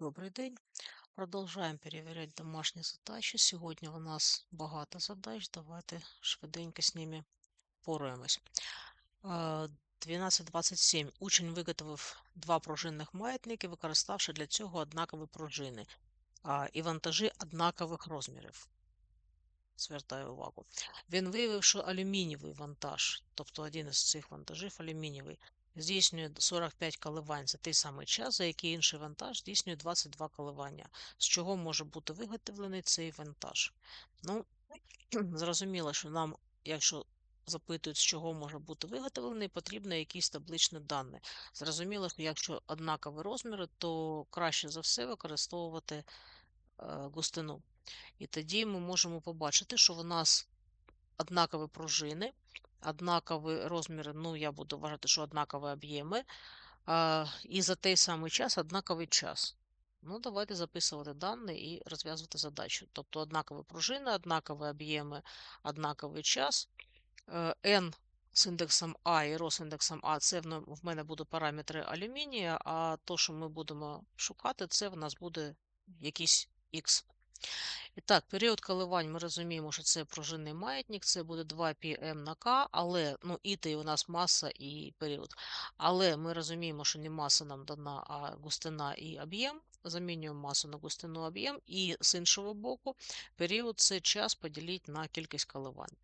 Добрий день. Продовжуємо перевіряти домашні задачі. Сьогодні у нас багато задач. Давайте швиденько з ними пораємось. 12.27. Учень виготовив два пружинних маятники, використавши для цього однакові пружини і вантажі однакових розмірів. Звертаю увагу. Він виявив, що алюмінієвий вантаж, тобто один із цих вантажів алюмінієвий, здійснює 45 коливань за той самий час, за який інший вантаж здійснює 22 коливання. З чого може бути виготовлений цей вантаж? Ну, зрозуміло, що нам, якщо запитують, з чого може бути виготовлений, потрібно якісь табличні дані. Зрозуміло, що якщо однакові розміри, то краще за все використовувати е, густину. І тоді ми можемо побачити, що в нас однакові пружини, однакові розміри, ну, я буду вважати, що однакові об'єми, і за той самий час однаковий час. Ну, давайте записувати дані і розв'язувати задачу. Тобто однакові пружини, однакові об'єми, однаковий час. Е, N з індексом А і Ро з індексом А, це в мене будуть параметри алюмінія, а то, що ми будемо шукати, це в нас буде якийсь Х. І так, період коливань ми розуміємо, що це пружинний маятник, це буде 2πm на К, але ну, іти у нас маса і період. Але ми розуміємо, що не маса нам дана, а густина і об'єм. Замінюємо масу на густину об'єм, і з іншого боку, період це час поділити на кількість коливань.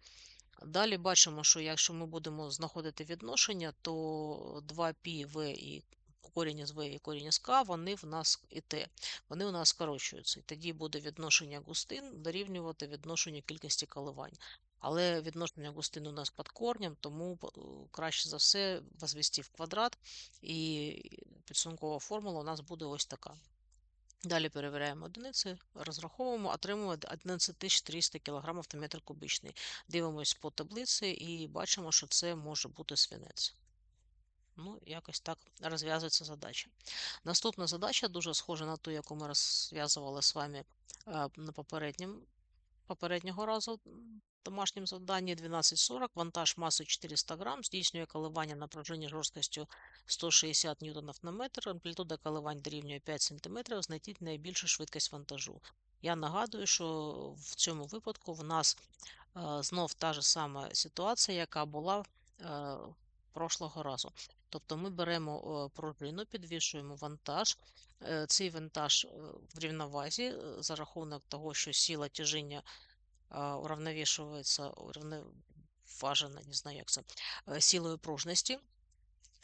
Далі бачимо, що якщо ми будемо знаходити відношення, то 2πv і корінь із В і корінь із К, вони в нас і Т, вони у нас скорочуються. І тоді буде відношення густин дорівнювати відношенню кількості коливань. Але відношення густин у нас під корнем, тому е, краще за все возвести в квадрат, і підсумкова формула у нас буде ось така. Далі перевіряємо одиниці, розраховуємо, отримуємо 11300 кг на метр кубічний. Дивимось по таблиці і бачимо, що це може бути свинець. Ну, якось так розв'язується задача. Наступна задача дуже схожа на ту, яку ми розв'язували з вами е, на попереднім, попереднього разу домашнім завданні 1240, вантаж масою 400 грам, здійснює коливання на жорсткістю 160 ньютонів на метр, амплітуда коливань дорівнює 5 см, знайдіть найбільшу швидкість вантажу. Я нагадую, що в цьому випадку в нас е, знов та ж сама ситуація, яка була е, прошлого разу. Тобто ми беремо пружину, підвішуємо вантаж. Е, цей вантаж е, в рівновазі е, за рахунок того, що сила тяжіння уравновішується, уравноважена, не знаю, як це, силою пружності.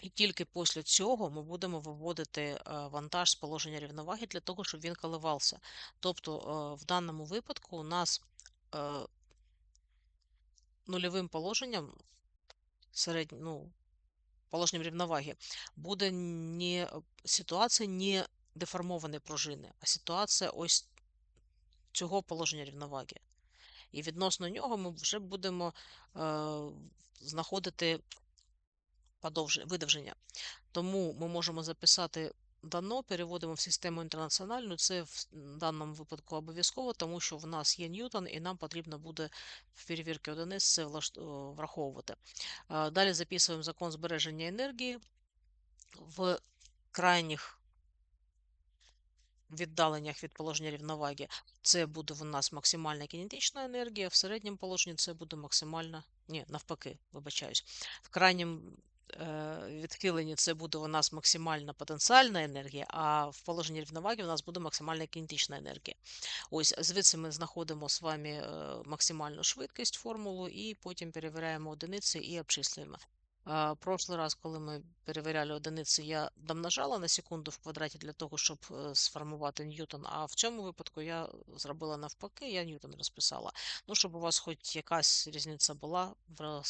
І тільки після цього ми будемо виводити вантаж з положення рівноваги для того, щоб він коливався. Тобто, в даному випадку у нас нульовим положенням середньо, ну, положенням рівноваги, буде не ситуація не деформованої пружини, а ситуація ось цього положення рівноваги. І відносно нього ми вже будемо е, знаходити видовження. Тому ми можемо записати дано, переводимо в систему інтернаціональну. Це в даному випадку обов'язково, тому що в нас є Ньютон, і нам потрібно буде в перевірці одиниць це враховувати. Далі записуємо закон збереження енергії. В крайніх віддаленнях від положення рівноваги це буде в нас максимальна кінетична енергія, в середньому положенні це буде максимальна, ні, навпаки, вибачаюсь. В крайньому Е, відхилені це буде у нас максимальна потенціальна енергія, а в положенні рівноваги у нас буде максимальна кінетична енергія. Ось звідси ми знаходимо з вами е, максимальну швидкість формулу, і потім перевіряємо одиниці і обчислюємо. Прошлий раз, коли ми перевіряли одиниці, я домножала на секунду в квадраті для того, щоб е, сформувати ньютон, а в цьому випадку я зробила навпаки, я ньютон розписала. Ну, щоб у вас хоч якась різниця була в,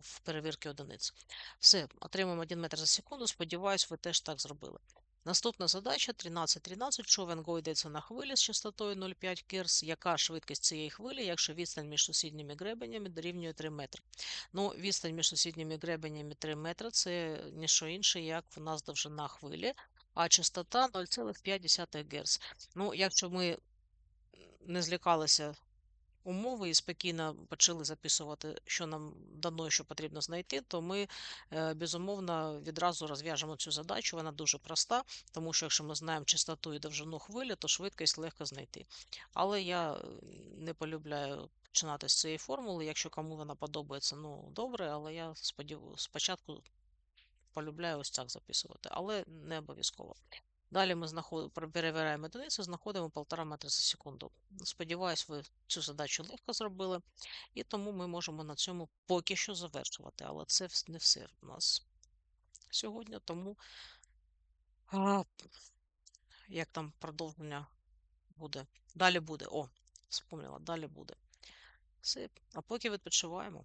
в перевірці одиниць. Все, отримуємо 1 метр за секунду. Сподіваюсь, ви теж так зробили. Наступна задача 13.13. Човен гойдається на хвилі з частотою 0,5 Кирс. Яка швидкість цієї хвилі, якщо відстань між сусідніми гребенями дорівнює 3 метри? Ну, Відстань між сусідніми гребенями 3 метри це не що інше, як в нас довжина хвилі, а частота 0,5 Гц. Ну, Якщо ми не злякалися умови і спокійно почали записувати, що нам дано що потрібно знайти, то ми, е, безумовно, відразу розв'яжемо цю задачу. Вона дуже проста, тому що якщо ми знаємо частоту і довжину хвилі, то швидкість легко знайти. Але я не полюбляю починати з цієї формули. Якщо кому вона подобається, ну добре, але я сподів... спочатку полюбляю ось так записувати, але не обов'язково. Далі ми перевіряємо одиницю, знаходимо 1,5 метра за секунду. Сподіваюсь, ви цю задачу легко зробили, і тому ми можемо на цьому поки що завершувати. Але це не все у нас сьогодні, тому а, як там продовження буде? Далі буде. О, вспомнила, далі буде. Все. А поки відпочиваємо.